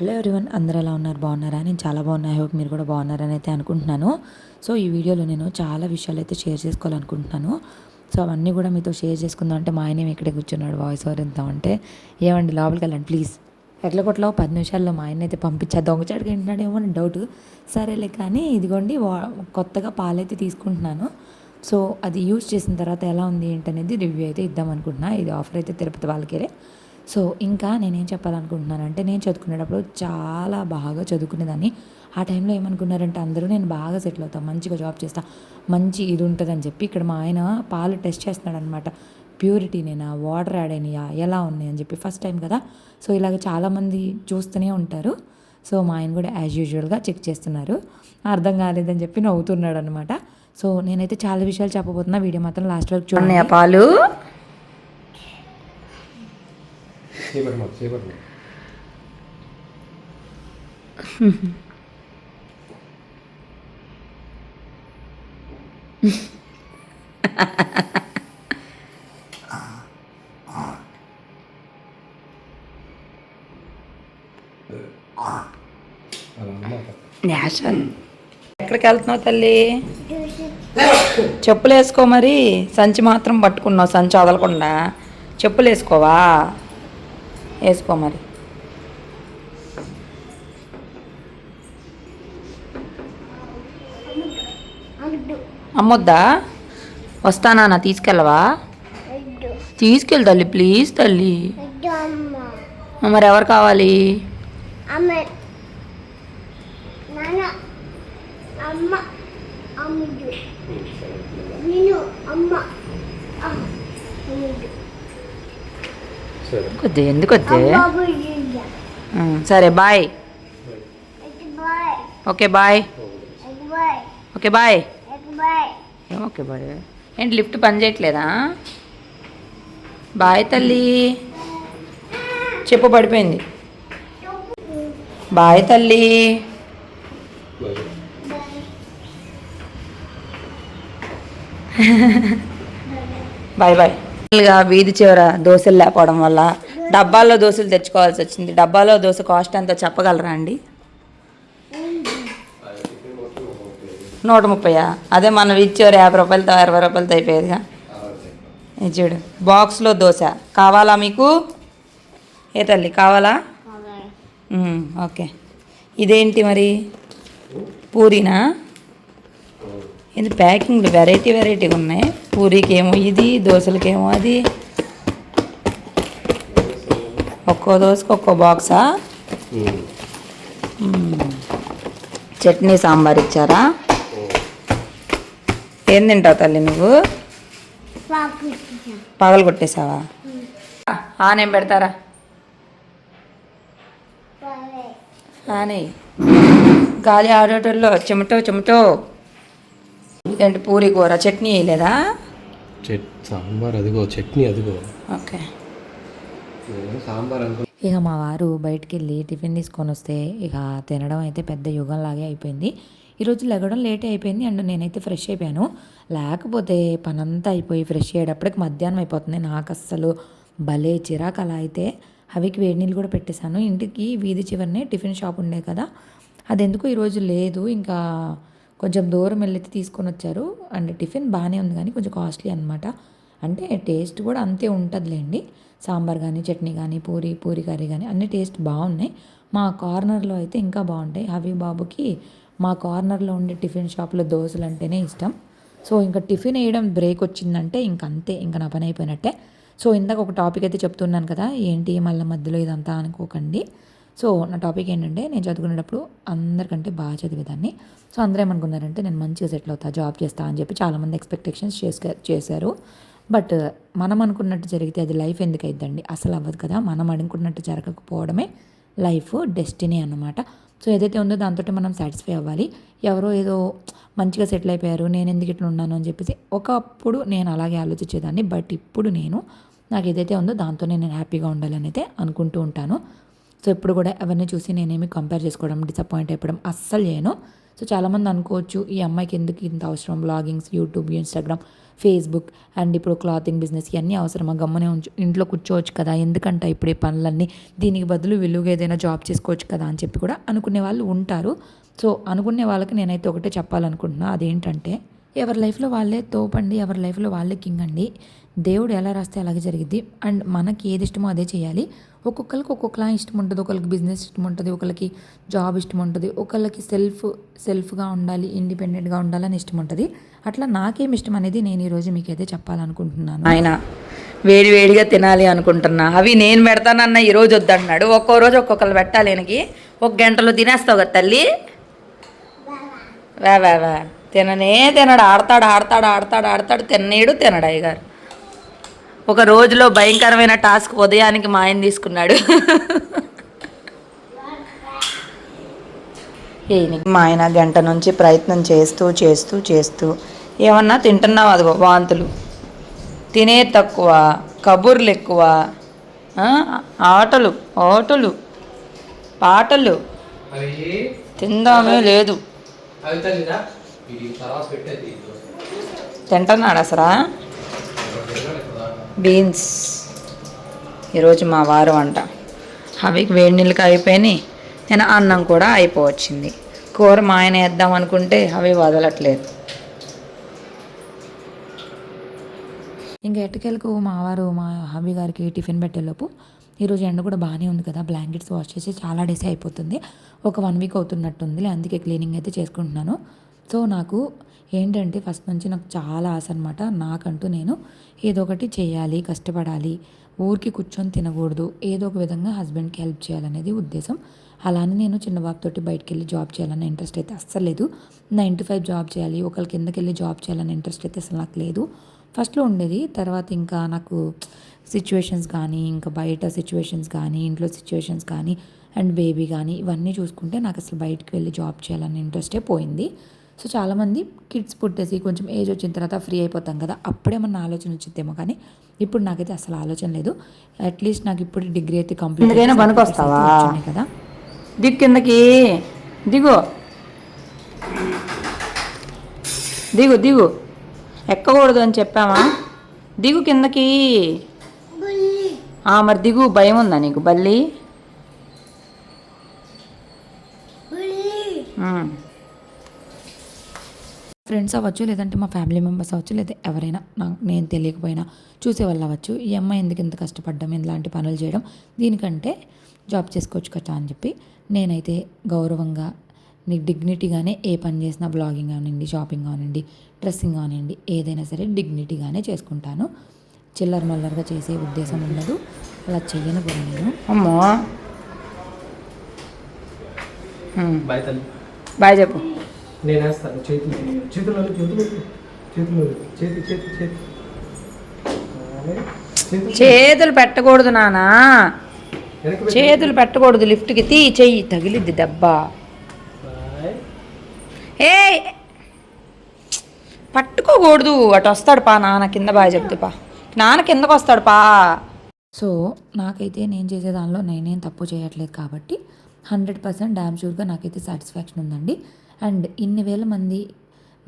Hello everyone అందరు ఎలా ఉన్నారు? బాగున్నారా? నేను చాలా బాగున్నా. ఐ హోప్ మీరు కూడా బాగున్నారని అయితే అనుకుంటున్నాను. సో ఈ వీడియోలో నేను చాలా విషయాలు అయితే షేర్ చేసుకోవాలనుకుంటున్నాను. సో అవన్నీ కూడా మీతో షేర్ చేసుకుందాం అంటే మా ఆయన ఇక్కడే కూర్చున్నాడు. వాయిస్ ఓవర్ ఇద్దాం అంటే ఏమండి లోపలికి వెళ్ళండి ప్లీజ్. ఎట్ల కొట్లో పది నిమిషాల్లో మా ఆయన అయితే పంపించా. దొంగచాటుగా వింటున్నాడేమో అని డౌట్. సరేలే కానీ ఇదిగోండి వా- కొత్తగా పాలైతే తీసుకుంటున్నాను. సో అది యూజ్ చేసిన తర్వాత ఎలా ఉంది ఏంటనేది రివ్యూ అయితే ఇద్దాం అనుకుంటున్నా. ఇది ఆఫర్ అయితే తిరుపతి వాళ్ళకే సో ఇంకా నేనేం చెప్పాలనుకుంటున్నానంటే నేను చదువుకునేటప్పుడు చాలా బాగా చదువుకునేదాన్ని. ఆ టైంలో ఏమనుకున్నారంటే అందరూ నేను బాగా సెటిల్ అవుతాను మంచిగా జాబ్ చేస్తా మంచి ఇది ఉంటుందని చెప్పి ఇక్కడ మా ఆయన పాలు టెస్ట్ చేస్తున్నాడు అనమాట ప్యూరిటీ నేనా వాటర్ యాడ్ అయినాయా ఎలా ఉన్నాయి అని చెప్పి ఫస్ట్ టైం కదా. సో ఇలాగ చాలామంది చూస్తూనే ఉంటారు. సో మా ఆయన కూడా యాజ్ యూజువల్గా చెక్ చేస్తున్నారు. అర్థం కాలేదని చెప్పి నవ్వుతున్నాడు అనమాట సో నేనైతే చాలా విషయాలు చెప్పబోతున్నా వీడియో మాత్రం లాస్ట్ వరకు చూడండి. పాలు. అన్నమాట నేషన్ ఎక్కడికి వెళ్తున్నావు తల్లి? చెప్పులు వేసుకో మరి. సంచి మాత్రం పట్టుకున్నావు సంచి వదలకుండా. చెప్పులు వేసుకోవా? వేసుకో మరి. అమ్మొద్దా? వస్తానా నా తీసుకెళ్ళవా? తీసుకెళ్ళి తల్లి ప్లీజ్ తల్లి. మరి ఎవరు కావాలి? అమ్మ నాన్న అమ్మ అమ్ముడు నేను అమ్మ అమ్ముడు సరే కొద్ది ఎందుకు వద్దే సరే bye. Okay bye. Okay bye. Okay bye. ఏంటి లిఫ్ట్ పని చేయట్లేదా? బాయ్ తల్లి. చెప్పు పడిపోయింది. బాయ్ తల్లి. Bye bye. గా వీధి చివర దోశలు లేకపోవడం వల్ల డబ్బాల్లో దోశలు తెచ్చుకోవాల్సి వచ్చింది. డబ్బాలో దోశ కాస్ట్ ఎంతో చెప్పగలరా అండి? నూట ముప్పయా? అదే మనం ఇచ్చేవారు యాభై రూపాయలతో అరవై రూపాయలతో అయిపోయేదిగా. చూడు బాక్స్లో దోశ. కావాలా మీకు? ఏ తల్లి కావాలా? ఓకే. ఇదేంటి మరి? పూరీనా? ఇది ప్యాకింగ్లు వెరైటీ వెరైటీగా ఉన్నాయి. పూరీకి ఏమో ఇది దోశలకేమో అది. ఒక్కో దోశకి ఒక్కో బాక్సా? చట్నీ సాంబార్ ఇచ్చారా? ఏం తింటావు తల్లి నువ్వు? పగలు కొట్టేసావా ఆ నేను పెడతారా? ఆనే గాలి ఆడేటల్లో చెమటో చెమటో. ఇదేంటి పూరి కూర? చట్నీ వేయలేదా? చెట్ సాంబార్ అదిగో చట్నీ అదిగో. ఓకే. సాంబార్ అనుకో. ఇక మా వారు బయటికి వెళ్ళి టిఫిన్ తీసుకొని వస్తే ఇక తినడం అయితే పెద్ద యుగంలాగే అయిపోయింది. ఈరోజు లెగడం లేట్ అయిపోయింది అండ్ నేనైతే ఫ్రెష్ అయిపోయాను. లేకపోతే పనంతా అయిపోయి ఫ్రెష్ అయ్యేటప్పటికి మధ్యాహ్నం అయిపోతుంది. నాకు అస్సలు భలే చిరాకు అలా అయితే అవికి వేడి నీళ్ళు కూడా పెట్టేశాను. ఇంటికి వీధి చివరినే టిఫిన్ షాప్ ఉండే కదా అది ఎందుకు ఈరోజు లేదు. ఇంకా కొంచెం దూరం వెళ్ళి తీసుకొని వచ్చారు. అండ్ టిఫిన్ బాగానే ఉంది కానీ కొంచెం కాస్ట్లీ అనమాట అంటే టేస్ట్ కూడా అంతే ఉంటుందిలేండి. సాంబార్ కానీ చట్నీ కానీ పూరి పూరి కర్రీ కానీ అన్ని టేస్ట్ బాగున్నాయి. మా కార్నర్లో అయితే ఇంకా బాగుంటాయి. హవి బాబుకి మా కార్నర్లో ఉండే టిఫిన్ షాప్లో దోశలు అంటేనే ఇష్టం. సో ఇంకా టిఫిన్ వేయడం బ్రేక్ వచ్చిందంటే ఇంక అంతే. ఇంకా నా పని అయిపోయినట్టే. సో ఇందాక ఒక టాపిక్ అయితే చెప్తున్నాను కదా ఏంటి మళ్ళీ మధ్యలో ఇదంతా అనుకోకండి. సో నా టాపిక్ ఏంటంటే నేను చదువుకునేటప్పుడు అందరికంటే బాగా చదివేదాన్ని సో అందరూ ఏమనుకున్నారంటే నేను మంచిగా సెటిల్ అవుతా జాబ్ చేస్తా అని చెప్పి చాలామంది ఎక్స్పెక్టేషన్స్ చేసే చేశారు. బట్ మనం అనుకున్నట్టు జరిగితే అది లైఫ్ ఎందుకు అయిద్దండి? అసలు అవ్వదు కదా. మనం అనుకున్నట్టు జరగకపోవడమే లైఫ్ డెస్టినీ అన్నమాట. సో ఏదైతే ఉందో దాంతో మనం సాటిస్ఫై అవ్వాలి. ఎవరో ఏదో మంచిగా సెటిల్ అయిపోయారు నేను ఎందుకు ఇట్లా ఉన్నాను అని చెప్పేసి ఒకప్పుడు నేను అలాగే ఆలోచించేదాన్ని. బట్ ఇప్పుడు నేను నాకు ఏదైతే ఉందో దాంతోనే నేను హ్యాపీగా ఉండాలని అయితే అనుకుంటూ ఉంటాను. సో ఇప్పుడు కూడా ఎవరిని చూసి నేనేమి కంపేర్ చేసుకోవడం డిసప్పాయింట్ అయిపోవడం అస్సలు చేయను. సో చాలామంది అనుకోవచ్చు ఈ అమ్మాయికి ఎందుకు ఇంత అవసరం? Bloggings YouTube Instagram Facebook and ఇప్పుడు క్లాతింగ్ బిజినెస్ ఇవన్నీ అవసరమా? గమ్మనే ఉంచు ఇంట్లో కూర్చోవచ్చు కదా ఎందుకంటే ఇప్పుడు ఈ పనులన్నీ దీనికి బదులు విలువగా ఏదైనా జాబ్ చేసుకోవచ్చు కదా అని చెప్పి కూడా అనుకునే వాళ్ళు ఉంటారు. సో అనుకునే వాళ్ళకి నేనైతే ఒకటే చెప్పాలనుకుంటున్నా అదేంటంటే ఎవరి లైఫ్లో వాళ్ళే తోపండి ఎవరి లైఫ్లో వాళ్ళే కింగ్ అండి. దేవుడు ఎలా రాస్తే అలాగే జరిగిద్ది. అండ్ మనకి ఏది ఇష్టమో అదే చేయాలి. ఒక్కొక్కరికి ఒక్కొక్కలా ఇష్టం ఉంటుంది. ఒకరికి బిజినెస్ ఇష్టం ఉంటుంది. ఒకరికి జాబ్ ఇష్టం ఉంటుంది. ఒకళ్ళకి సెల్ఫ్ సెల్ఫ్గా ఉండాలి ఇండిపెండెంట్గా ఉండాలని ఇష్టం ఉంటుంది. అట్లా నాకేం ఇష్టం అనేది నేను ఈరోజు మీకైతే చెప్పాలనుకుంటున్నాను. ఆయన వేడి వేడిగా తినాలి అనుకుంటున్నా. అవి నేను పెడతానన్న ఈ రోజు వద్దన్నాడు. ఒక్కో రోజు ఒక్కొక్కరు పెట్టాలి ఒక గంటలో తినేస్తావు కదా తల్లి వా వా వా. తిననే తినడు ఆడతాడు ఆడతాడు ఆడతాడు ఆడతాడు తినేడు తినడు అయ్యగారు. ఒక రోజులో భయంకరమైన టాస్క్ ఉదయానికి మా ఆయన తీసుకున్నాడు. మా ఆయన గంట నుంచి ప్రయత్నం చేస్తూ చేస్తూ చేస్తూ ఏమన్నా తింటున్నావు అదిగో వాంతులు. తినే తక్కువ కబుర్లు ఎక్కువ ఆటలు ఆటలు పాటలు. తిందామే లేదు? తింటున్నాడు అసలు? బీన్స్. ఈరోజు మా వారు వంట. అవికి వేడి నీళ్ళకి అయిపోయినాయి నేను అన్నం కూడా అయిపోవచ్చింది. కూర మా ఆయన వేద్దాం అనుకుంటే అవి వదలట్లేదు. ఇంకా ఎట్టకేలకు మా వారు మా హబీ గారికి టిఫిన్ పెట్టేలోపు ఈరోజు ఎండ కూడా బాగానే ఉంది కదా. బ్లాంకెట్స్ వాష్ చేసి చాలా డేస్ అయిపోతుంది. ఒక వన్ వీక్ అవుతున్నట్టుంది. అందుకే క్లీనింగ్ అయితే చేసుకుంటున్నాను. సో నాకు ఏంటంటే ఫస్ట్ నుంచి నాకు చాలా ఆశ అనమాట నాకంటూ నేను ఏదో ఒకటి చేయాలి కష్టపడాలి ఊరికి కూర్చొని తినకూడదు ఏదో ఒక విధంగా హస్బెండ్కి హెల్ప్ చేయాలనేది ఉద్దేశం. అలానే నేను చిన్న బాబుతోటి బయటికి వెళ్ళి జాబ్ చేయాలన్న ఇంట్రెస్ట్ అయితే అస్సలు లేదు. నైన్ టు ఫైవ్ జాబ్ చేయాలి ఒకరి కిందకి వెళ్ళి జాబ్ చేయాలన్న ఇంట్రెస్ట్ అయితే అసలు నాకు లేదు. ఫస్ట్లో ఉండేది తర్వాత ఇంకా నాకు సిచ్యువేషన్స్ కానీ ఇంకా బయట సిచ్యువేషన్స్ కానీ ఇంట్లో సిచ్యువేషన్స్ కానీ అండ్ బేబీ కానీ ఇవన్నీ చూసుకుంటే నాకు అసలు బయటికి వెళ్ళి జాబ్ చేయాలన్న ఇంట్రెస్టే పోయింది. సో చాలామంది కిడ్స్ పుట్టేసి కొంచెం ఏజ్ వచ్చిన తర్వాత ఫ్రీ అయిపోతాం కదా. అప్పుడేమన్నా ఆలోచన వచ్చిద్దేమో కానీ ఇప్పుడు నాకైతే అసలు ఆలోచన లేదు. అట్లీస్ట్ నాకు ఇప్పుడు డిగ్రీ అయితే కంప్లీట్ పనికొస్తావా? కదా. దిగు కిందకి. దిగు. దిగు దిగు. ఎక్కకూడదు అని చెప్పామా? దిగు కిందకి. బుల్లి ఆ, మరి దిగు భయం ఉందా నీకు? బల్లి. ఫ్రెండ్స్ అవ్వచ్చు లేదంటే మా ఫ్యామిలీ మెంబర్స్ అవ్వచ్చు లేదా ఎవరైనా నాకు నేను తెలియకపోయినా చూసే వాళ్ళు అవ్వచ్చు. ఈ అమ్మాయి ఎందుకు ఇంత కష్టపడ్డం ఇలాంటి పనులు చేయడం దీనికంటే జాబ్ చేసుకోవచ్చు కదా అని చెప్పి నేనైతే గౌరవంగా నీ డిగ్నిటీగానే ఏ పని చేసినా బ్లాగింగ్ కానివ్వండి షాపింగ్ కానివ్వండి డ్రెస్సింగ్ కానివ్వండి ఏదైనా సరే డిగ్నిటీగానే చేసుకుంటాను. చిల్లర మల్లరగా చేసే ఉద్దేశం ఉండదు. అలా చెయ్యను కూడా నేను. అమ్మో. బాయ్ చెప్పు. నేను వేస్తాను చేతులు చేతులు చేతులు చేతులు చేతి చేతి. చేతి. చేతులు చేతులు పెట్టకూడదు నానా. చేతులు పెట్టకూడదు లిఫ్ట్కి. తీ చెయ్యి. తగిలిద్ది దెబ్బ. ఏ పట్టుకోకూడదు. అటు వస్తాడు పా నాన్న కింద బాగా చెప్తే పా. నాన్న కిందకు వస్తాడు పా. సో నాకైతే నేను చేసే దానిలో నేనేం తప్పు చేయట్లేదు కాబట్టి హండ్రెడ్ పర్సెంట్ డ్యామ్ షూర్గా నాకైతే సాటిస్ఫాక్షన్ ఉందండి. అండ్ ఇన్ని వేల మంది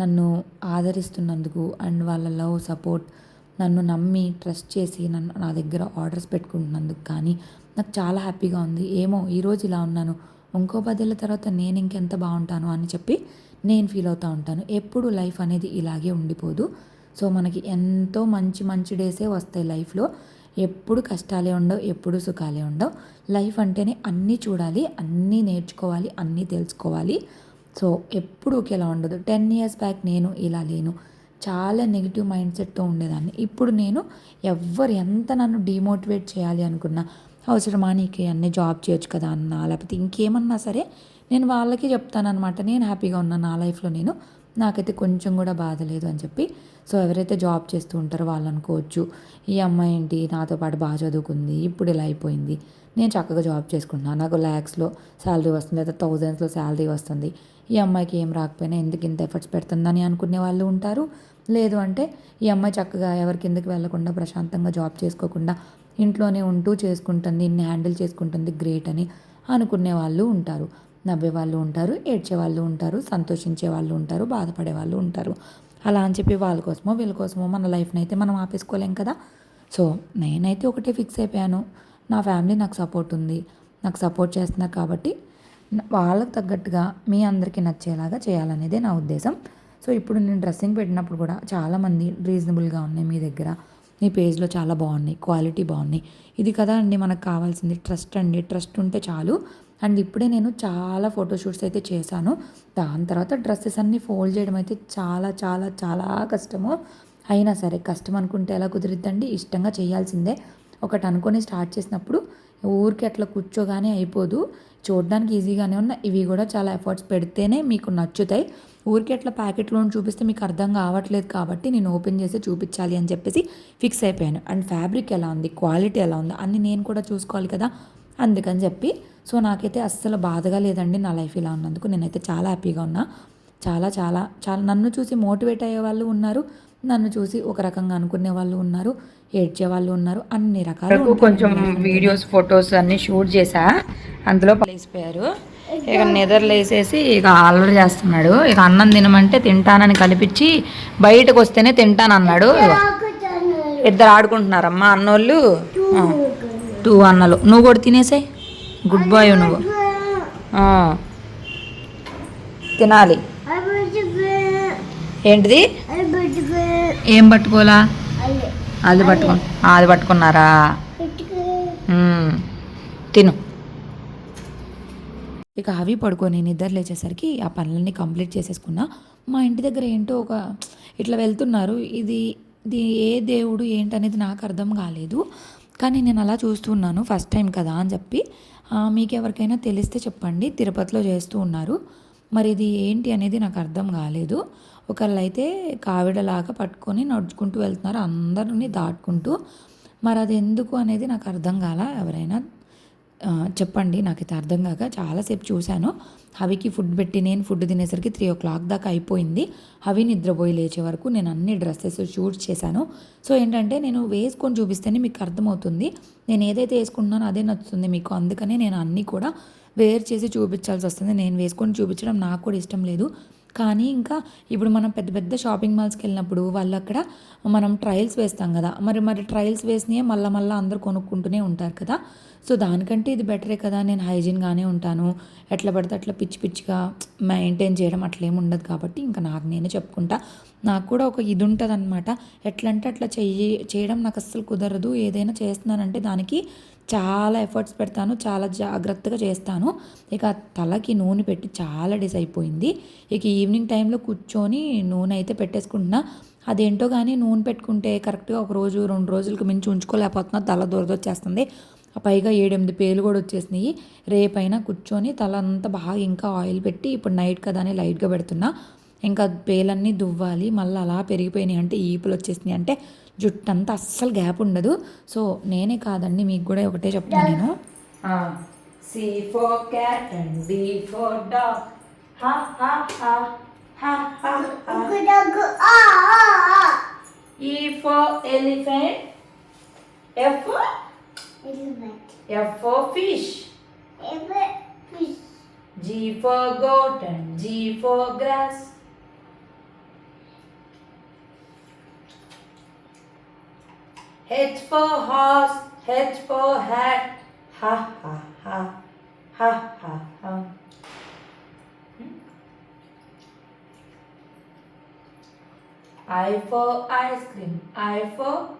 నన్ను ఆదరిస్తున్నందుకు అండ్ వాళ్ళ లవ్ సపోర్ట్ నన్ను నమ్మి ట్రస్ట్ చేసి నన్ను నా దగ్గర ఆర్డర్స్ పెట్టుకుంటున్నందుకు కానీ నాకు చాలా హ్యాపీగా ఉంది. ఏమో ఈరోజు ఇలా ఉన్నాను. ఇంకో పదేళ్ళ తర్వాత నేను ఇంకెంత బాగుంటాను అని చెప్పి నేను ఫీల్ అవుతూ ఉంటాను. ఎప్పుడు లైఫ్ అనేది ఇలాగే ఉండిపోదు. సో మనకి ఎంతో మంచి మంచి డేసే వస్తాయి లైఫ్లో. ఎప్పుడు కష్టాలే ఉండవు ఎప్పుడు సుఖాలే ఉండవు. లైఫ్ అంటేనే అన్నీ చూడాలి అన్నీ నేర్చుకోవాలి అన్నీ తెలుసుకోవాలి. సో ఎప్పుడు ఒకేలా ఉండదు. టెన్ ఇయర్స్ బ్యాక్ నేను ఇలా లేను. చాలా నెగిటివ్ మైండ్ సెట్తో ఉండేదాన్ని. ఇప్పుడు నేను ఎవ్వరు ఎంత నన్ను డిమోటివేట్ చేయాలి అనుకున్నా అవసరమా నీకు అన్నీ జాబ్ చేయొచ్చు కదా అన్నా లేకపోతే ఇంకేమన్నా సరే నేను వాళ్ళకి చెప్తానమాట నేను హ్యాపీగా ఉన్నా నా లైఫ్లో నేను. నాకైతే కొంచెం కూడా బాధ లేదు అని చెప్పి. సో ఎవరైతే జాబ్ చేస్తూ ఉంటారో వాళ్ళు అనుకోవచ్చు ఈ అమ్మాయి ఏంటి? నాతో పాటు బాగా చదువుకుంది. ఇప్పుడు ఇలా అయిపోయింది. నేను చక్కగా జాబ్ చేసుకుంటున్నాను. నాకు ల్యాక్స్లో శాలరీ వస్తుంది లేదా థౌజండ్స్లో శాలరీ వస్తుంది. ఈ అమ్మాయికి ఏం రాకపోయినా ఎందుకు ఇంత ఎఫర్ట్స్ పెడుతుందని అనుకునే వాళ్ళు ఉంటారు. లేదు అంటే ఈ అమ్మాయి చక్కగా ఎవరి కిందకి వెళ్ళకుండా ప్రశాంతంగా జాబ్ చేసుకోకుండా ఇంట్లోనే ఉంటూ చేసుకుంటుంది ఇన్ని హ్యాండిల్ చేసుకుంటుంది గ్రేట్ అని అనుకునే వాళ్ళు ఉంటారు. నవ్వే వాళ్ళు ఉంటారు ఏడ్చే వాళ్ళు ఉంటారు సంతోషించే వాళ్ళు ఉంటారు బాధపడే వాళ్ళు ఉంటారు. అలా అని చెప్పి వాళ్ళ కోసమో వీళ్ళ కోసమో మన లైఫ్ని అయితే మనం ఆపేసుకోలేం కదా. సో నేనైతే ఒకటే ఫిక్స్ అయిపోయాను. నా ఫ్యామిలీ నాకు సపోర్ట్ ఉంది. నాకు సపోర్ట్ చేస్తున్నారు కాబట్టి వాళ్ళకు తగ్గట్టుగా మీ అందరికీ నచ్చేలాగా చేయాలనేదే నా ఉద్దేశం. సో ఇప్పుడు నేను డ్రెస్సింగ్ పెట్టినప్పుడు కూడా చాలామంది రీజనబుల్గా ఉన్నాయి మీ దగ్గర. మీ పేజ్లో చాలా బాగున్నాయి క్వాలిటీ బాగున్నాయి. ఇది కదా అండి మనకు కావాల్సింది. ట్రస్ట్ అండి. ట్రస్ట్ ఉంటే చాలు. అండ్ ఇప్పుడే నేను చాలా ఫోటోషూట్స్ అయితే చేశాను. దాని తర్వాత డ్రెస్సెస్ అన్నీ ఫోల్డ్ చేయడం అయితే చాలా చాలా చాలా కష్టము. అయినా సరే కష్టం అనుకుంటే ఎలా కుదిరిద్దండి? ఇష్టంగా చేయాల్సిందే. ఒకటి అనుకొని స్టార్ట్ చేసినప్పుడు ఊరికి అట్లా కూర్చోగానే అయిపోదు. చూడడానికి ఈజీగానే ఉన్న ఇవి కూడా చాలా ఎఫర్ట్స్ పెడితేనే మీకు నచ్చుతాయి. ఊరికి అట్లా ప్యాకెట్లో చూపిస్తే మీకు అర్థం కావట్లేదు కాబట్టి నేను ఓపెన్ చేసి చూపించాలి అని చెప్పేసి ఫిక్స్ అయిపోయాను. అండ్ ఫ్యాబ్రిక్ ఎలా ఉంది? క్వాలిటీ ఎలా ఉంది? అన్ని నేను కూడా చూసుకోవాలి కదా అందుకని చెప్పి. సో నాకైతే అస్సలు బాధగా లేదండి నా లైఫ్ ఇలా ఉన్నందుకు. నేనైతే చాలా హ్యాపీగా ఉన్నా. చాలా చాలా చాలా నన్ను చూసి మోటివేట్ అయ్యే వాళ్ళు ఉన్నారు. నన్ను చూసి ఒక రకంగా అనుకునే వాళ్ళు ఉన్నారు. ఏడ్చే వాళ్ళు ఉన్నారు. అన్ని రకాలు. కొంచెం వీడియోస్ ఫొటోస్ అన్ని షూట్ చేసా అందులో లేసిపోయారు ఇక నిద్రలు వేసేసి ఇక అల్లరి చేస్తున్నాడు. ఇక అన్నం తినమంటే తింటానని కల్పించి బయటకు వస్తేనే తింటానన్నాడు ఇగో ఇద్దరు ఆడుకుంటున్నారమ్మా అన్నోళ్ళు. టూ అన్నలు. నువ్వు కూడా తినేసాయి గుడ్ బాయ్ నువ్వు. ఆ. తినాలి. ఏంటిది? ఏం పట్టుకోలా అది పట్టుకుని అది పట్టుకున్నారా? తిను. ఇక అవి పడుకొని నిద్ర లేచేసరికి ఆ పనులన్నీ కంప్లీట్ చేసేసుకున్నా మా ఇంటి దగ్గర ఏంటో ఒక ఇట్లా వెళ్తున్నారు. ఇది ఇది ఏ దేవుడు ఏంటనేది నాకు అర్థం కాలేదు. కానీ నేను అలా చూస్తున్నాను ఫస్ట్ టైం కదా అని చెప్పి. మీకు ఎవరికైనా తెలిస్తే చెప్పండి తిరుపతిలో చేస్తూ ఉన్నారు. మరి ఇది ఏంటి అనేది నాకు అర్థం కాలేదు. ఒకళ్ళు అయితే కావిడలాగా పట్టుకొని నడుచుకుంటూ వెళ్తున్నారు. అందరిని దాటుకుంటూ. మరి అది ఎందుకు అనేది నాకు అర్థం కాల. ఎవరైనా చెప్పండి. చెప్పండి నాకైతే అర్థం కాక చాలాసేపు చూశాను. హవికి ఫుడ్ పెట్టి నేను ఫుడ్ తినేసరికి త్రీ ఓ క్లాక్ దాకా అయిపోయింది. హవి నిద్రపోయి లేచే వరకు నేను అన్ని డ్రెస్సెస్ షూట్ చేశాను. సో ఏంటంటే నేను వేసుకొని చూపిస్తేనే మీకు అర్థమవుతుంది. నేను ఏదైతే వేసుకుంటున్నానో అదే నచ్చుతుంది మీకు. అందుకనే నేను అన్నీ కూడా వేర్ చేసి చూపించాల్సి వస్తుంది. నేను వేసుకొని చూపించడం నాకు కూడా ఇష్టం లేదు. కానీ ఇంకా ఇప్పుడు మనం పెద్ద పెద్ద షాపింగ్ మాల్స్కి వెళ్ళినప్పుడు వాళ్ళు అక్కడ మనం ట్రయల్స్ వేస్తాం కదా. మరి మరి ట్రయల్స్ వేసినాయే మళ్ళీ మళ్ళీ అందరు కొనుక్కుంటూనే ఉంటారు కదా. సో దానికంటే ఇది బెటరే కదా. నేను హైజీన్గానే ఉంటాను. ఎట్లా పడితే అట్లా పిచ్చి పిచ్చిగా మెయింటైన్ చేయడం అట్లేం ఉండదు కాబట్టి ఇంకా నాకు నేనే చెప్పుకుంటా. నాకు కూడా ఒక ఇది ఉంటుంది అనమాట ఎట్లంటే అట్లా చెయ్యి చేయడం నాకు అస్సలు కుదరదు. ఏదైనా చేస్తున్నానంటే దానికి చాలా ఎఫర్ట్స్ పెడతాను చాలా జాగ్రత్తగా చేస్తాను. ఇక తలకి నూనె పెట్టి చాలా డిస్ అయిపోయింది. ఇక ఈవినింగ్ టైంలో కూర్చొని నూనె అయితే పెట్టేసుకుంటున్నా. అదేంటో కానీ నూనె పెట్టుకుంటే కరెక్ట్గా ఒక రోజు రెండు రోజులకు మించి ఉంచుకోలేకపోతున్నా తల దొరదొచ్చేస్తుంది. ఆ పైగా ఏడెనిమిది పేలు కూడా వచ్చేసినాయి. రేపైనా కూర్చొని తల అంతా బాగా ఇంకా ఆయిల్ పెట్టి ఇప్పుడు నైట్ కదా అని లైట్గా పెడుతున్నా. ఇంకా పేలన్నీ దువ్వాలి మళ్ళీ అలా పెరిగిపోయినాయి అంటే ఈపులు వచ్చేసినాయి అంటే జుట్టు అంతా అస్సలు గ్యాప్ ఉండదు. సో నేనే కాదండి మీకు కూడా ఒకటే చెప్తాను నేను. C for cat and D for dog హా హా హా హా హా హా E for elephant F F for fish G for goat and G for grass. H for horse, H for hat. Ha ha ha. Ha ha ha. Hmm? I for ice cream. I for.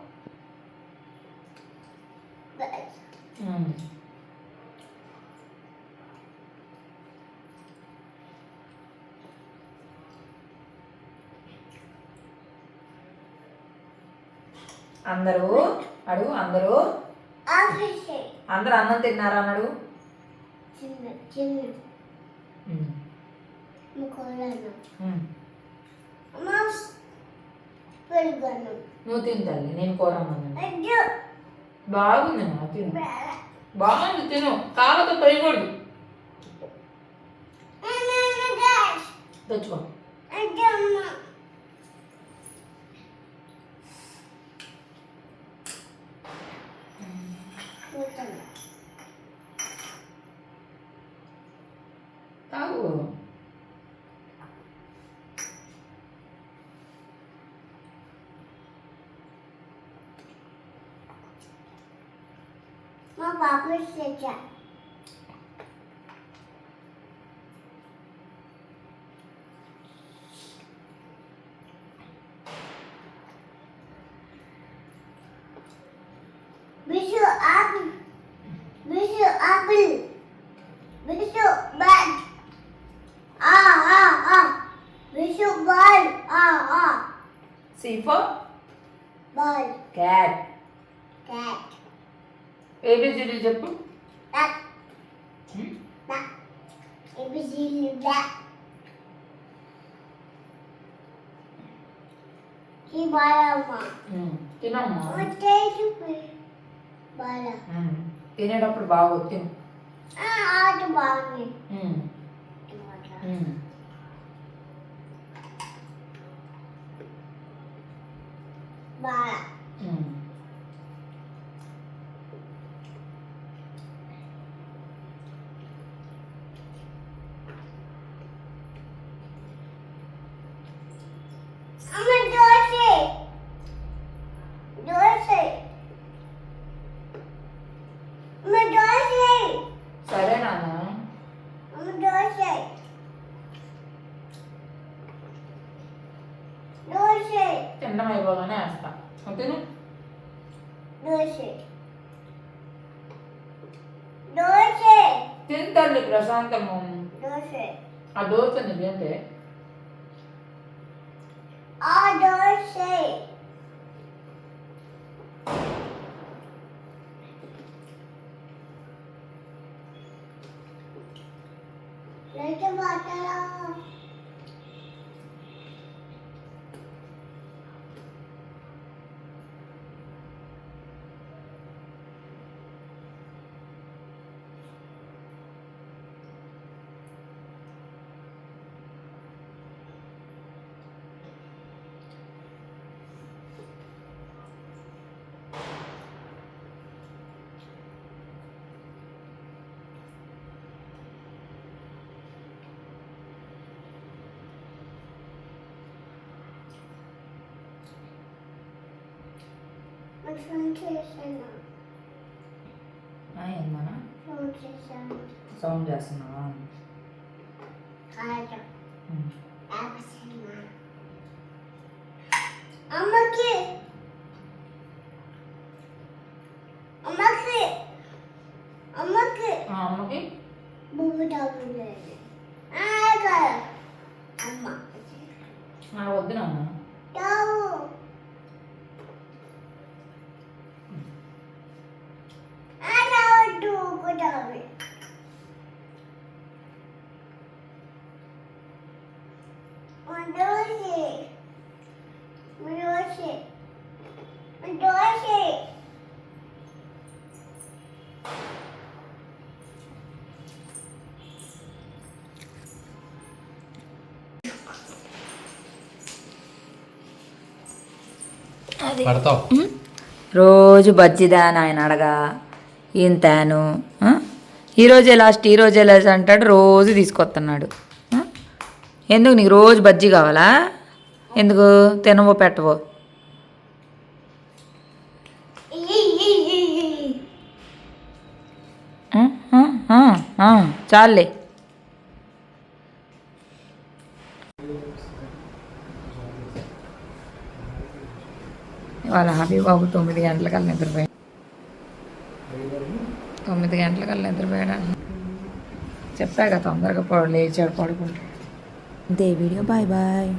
అందరూ అడుగు అందరూ. అందరూ అన్నం తిన్నారా అన్నాడు? నువ్వు తల్లి నేను కూర అన్నాను. అయ్యో. బాగుంది మా తిను. బాగుంది తిను. కాళ్ళతో తొయ్యకూడదు. తెచ్చుకో. 妈妈不睡觉。తినేటప్పుడు బాగా తిను ఆట బాగుంది ఉమ్. ఉమ్. బాల ఉమ్. అమ్మ దోశ దోశ అమ్మ దోశ సరే నాన్న అమ్మ దోశ దోశ తినడం అయిపోగానే వేస్తా తిను దోశ దోశ తిని తల్లి ప్రశాంతము దోశ ఆ దోశ నీకేంటే ఆ దోశ లైట్ బాటలా చేశాను. సౌండ్ చేస్తున్నావా కాదు ఉమ్. ఆపేసాను అమ్మకి అమ్మకి అమ్మకి ఆ అమ్మకి బొమ్మ తాగులేదు కాదు అమ్మ ఆ వద్దు నాన్న తాగు ఆ తాగొద్దు తాగు దోశ దోశ దోశ పడతావు రోజు బజ్జిదా అని ఆయన అడగా ఈయన తేను? ఆ? ఈరోజే లాస్ట్ ఈరోజే లాస్ట్ అంటాడు రోజు తీసుకొస్తున్నాడు? ఎందుకు నీకు రోజు బజ్జీ కావాలా? ఎందుకు? తినవో పెట్టవో? ఆ? వాళ్ళ ఆ? బాబు తొమ్మిది గంటలకల్లా నిద్రపోయాడు తొమ్మిది గంటలకల్లా నిద్రపోయాడు చెప్పాక తొందరగా లేచాడు పడుకుంటాడు. అంతే వీడియో. Bye bye.